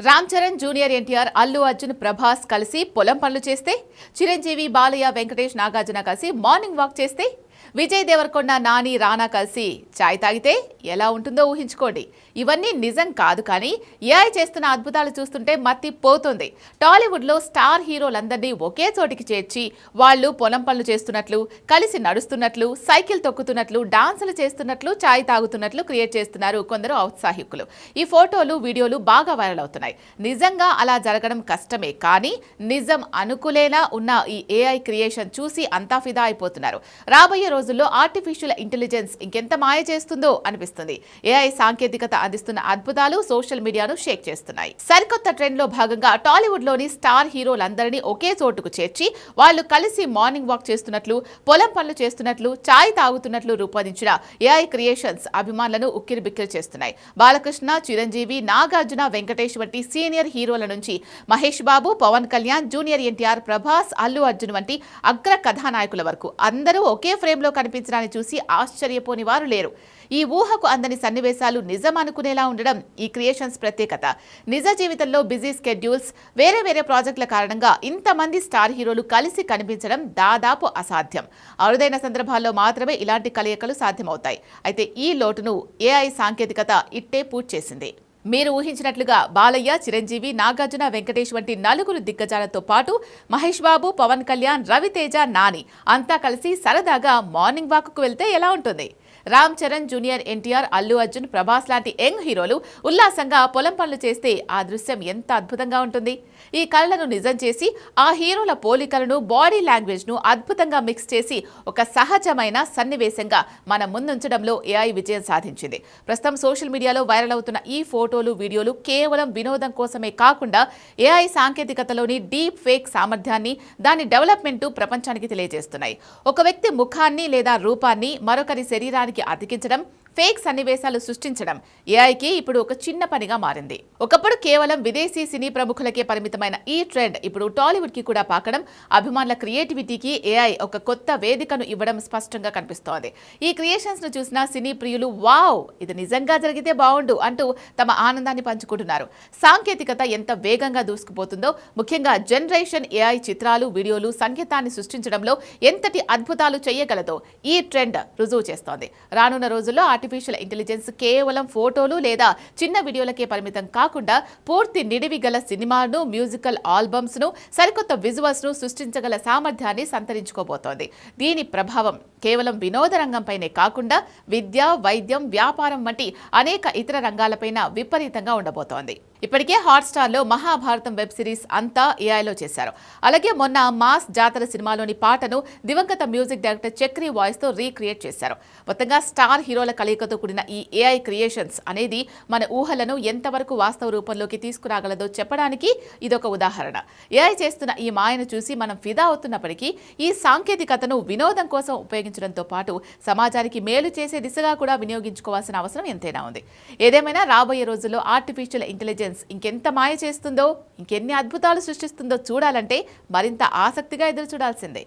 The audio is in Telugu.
రామ్ చరణ్ జూనియర్ ఎన్టీఆర్ అల్లు అర్జున్ ప్రభాస్ కలిసి పొలం పనులు చేస్తే చిరంజీవి బాలయ్య వెంకటేష్ నాగార్జున కలిసి మార్నింగ్ వాక్ చేస్తే విజయ్ దేవరకొండ నాని రానా కలిసి చాయ్ తాగితే ఎలా ఉంటుందో ఊహించుకోండి. ఇవన్నీ నిజం కాదు కానీ ఏఐ చేస్తున్న అద్భుతాలు చూస్తుంటే మత్తి పోతుంది. టాలీవుడ్లో స్టార్ హీరోలందరినీ ఒకే చోటికి చేర్చి వాళ్ళు పొలం పనులు చేస్తున్నట్లు కలిసి నడుస్తున్నట్లు సైకిల్ తొక్కుతున్నట్లు డాన్సులు చేస్తున్నట్లు చాయ్ తాగుతున్నట్లు క్రియేట్ చేస్తున్నారు కొందరు ఔత్సాహికులు. ఈ ఫోటోలు వీడియోలు బాగా వైరల్ అవుతున్నాయి. నిజంగా అలా జరగడం కష్టమే కానీ నిజం అనుకులేలా ఉన్న ఈ ఏఐ క్రియేషన్ చూసి అంతా ఫిదా అయిపోతున్నారు. రాబోయే రోజుల్లో ఆర్టిఫిషియల్ ఇంటెలిజెన్స్ ఇంకెంత మాయ చేస్తుందో అనిపిస్తుంది. ఏఐ సాంకేతికత అందిస్తున్న అద్భుతాలు సోషల్ మీడియాను షేక్ చేస్తున్నాయి. సరికొత్త ట్రెండ్లో భాగంగా టాలీవుడ్లోని స్టార్ హీరోలందరినీ ఒకే చోటుకు చేర్చి వాళ్ళు కలిసి మార్నింగ్ వాక్ చేస్తున్నట్లు పొలం పనులు చేస్తున్నట్లు చాయ్ తాగుతున్నట్లు రూపొందించిన ఏఐ క్రియేషన్స్ అభిమానులను ఉక్కిరిబిక్కిరి చేస్తున్నాయి. బాలకృష్ణ చిరంజీవి నాగార్జున వెంకటేష్ వంటి సీనియర్ హీరోల నుంచి మహేష్ బాబు పవన్ కళ్యాణ్ జూనియర్ ఎన్టీఆర్ ప్రభాస్ అల్లు అర్జున్ వంటి అగ్ర కథానాయకుల వరకు అందరూ ఒకే ఫ్రేమ్ చిత్రంలో కనిపించడాన్ని చూసి ఆశ్చర్యపోని వారు లేరు. ఈ ఊహకు అందని సన్నివేశాలు నిజం అనుకునేలా ఉండడం ఈ క్రియేషన్స్ ప్రత్యేకత. నిజ జీవితంలో బిజీ స్కెడ్యూల్స్ వేరే వేరే ప్రాజెక్టుల కారణంగా ఇంతమంది స్టార్ హీరోలు కలిసి కనిపించడం దాదాపు అసాధ్యం. అరుదైన సందర్భాల్లో మాత్రమే ఇలాంటి కలయికలు సాధ్యమవుతాయి. అయితే ఈ లోటును ఏఐ సాంకేతికత ఇట్టే పూర్తి చేసింది. మీరు ఊహించినట్లుగా బాలయ్య చిరంజీవి నాగార్జున వెంకటేష్ వంటి నలుగురు దిగ్గజాలతో పాటు మహేష్ బాబు పవన్ కళ్యాణ్ రవితేజ నాని అంతా కలిసి సరదాగా మార్నింగ్ వాక్కు వెళ్తే ఎలా ఉంటుంది? రామ్ చరణ్ జూనియర్ ఎన్టీఆర్ అల్లు అర్జున్ ప్రభాస్ లాంటి యంగ్ హీరోలు ఉల్లాసంగా పొలం పనులు చేస్తే ఆ దృశ్యం ఎంత అద్భుతంగా ఉంటుంది. ఈ కళలను నిజం చేసి ఆ హీరోల పోలికలను బాడీ లాంగ్వేజ్ను అద్భుతంగా మిక్స్ చేసి ఒక సహజమైన సన్నివేశంగా మన ముందుంచడంలో ఏఐ విజయం సాధించింది. ప్రస్తుతం సోషల్ మీడియాలో వైరల్ అవుతున్న ఈ ఫోటోలు వీడియోలు కేవలం వినోదం కోసమే కాకుండా ఏఐ సాంకేతికతలోని డీప్ ఫేక్ సామర్థ్యాన్ని దాని డెవలప్మెంట్ ప్రపంచానికి తెలియజేస్తున్నాయి. ఒక వ్యక్తి ముఖాన్ని లేదా రూపాన్ని మరొకరి శరీరానికి అతికించడం ఫేక్ సన్నివేశాలు సృష్టించడం ఏఐకి ఇప్పుడు ఒక చిన్న పనిగా మారింది. ఒకప్పుడు కేవలం విదేశీ సినీ ప్రముఖులకే పరిమితమైన ఈ ట్రెండ్ ఇప్పుడు టాలీవుడ్కి కూడా పాకడం అభిమానుల క్రియేటివిటీకి ఏఐ ఒక కొత్త వేదికను ఇవ్వడం స్పష్టంగా కనిపిస్తోంది. ఈ క్రియేషన్స్ను చూసిన సినీ ప్రియులు వావ్ ఇది నిజంగా జరిగితే బాగుండు అంటూ తమ ఆనందాన్ని పంచుకుంటున్నారు. సాంకేతికత ఎంత వేగంగా దూసుకుపోతుందో ముఖ్యంగా జనరేషన్ ఏఐ చిత్రాలు వీడియోలు సంగీతాన్ని సృష్టించడంలో ఎంతటి అద్భుతాలు చేయగలదో ఈ ట్రెండ్ రుజువు చేస్తోంది. రానున్న రోజుల్లో ఆర్టిఫిషియల్ ఇంటెలిజెన్స్ కేవలం ఫోటోలు లేదా చిన్న వీడియోలకే పరిమితం కాకుండా పూర్తి నిడివి గల సినిమాను మ్యూజికల్ ఆల్బమ్స్ను సరికొత్త విజువల్స్ను సృష్టించగల సామర్థ్యాన్ని సంతరించుకోబోతోంది. దీని ప్రభావం కేవలం వినోద రంగంపైనే కాకుండా విద్య వైద్యం వ్యాపారం వంటి అనేక ఇతర రంగాలపైన విపరీతంగా ఉండబోతోంది. ఇప్పటికే హాట్స్టార్లో మహాభారతం వెబ్ సిరీస్ అంతా ఏఐలో చేశారు. అలాగే మొన్న మాస్ జాతర సినిమాలోని పాటను దివంగత మ్యూజిక్ డైరెక్టర్ చక్రి వాయిస్తో రీక్రియేట్ చేశారు. మొత్తంగా స్టార్ హీరోల కలయికతో కూడిన ఈ ఏఐ క్రియేషన్స్ అనేది మన ఊహలను ఎంతవరకు వాస్తవ రూపంలోకి తీసుకురాగలదో చెప్పడానికి ఇదొక ఉదాహరణ. ఏఐ చేస్తున్న ఈ మాయను చూసి మనం ఫిదా అవుతున్నప్పటికీ ఈ సాంకేతికతను వినోదం కోసం ఉపయోగించడంతో పాటు సమాజానికి మేలు చేసే దిశగా కూడా వినియోగించుకోవాల్సిన అవసరం ఎంతైనా ఉంది. ఏదేమైనా రాబోయే రోజుల్లో ఆర్టిఫిషియల్ ఇంటెలిజెన్స్ ఇంటెలిజెన్స్ ఇంకెంత మాయ చేస్తుందో ఇంకెన్ని అద్భుతాలు సృష్టిస్తుందో చూడాలంటే మరింత ఆసక్తిగా ఎదురు చూడాల్సిందే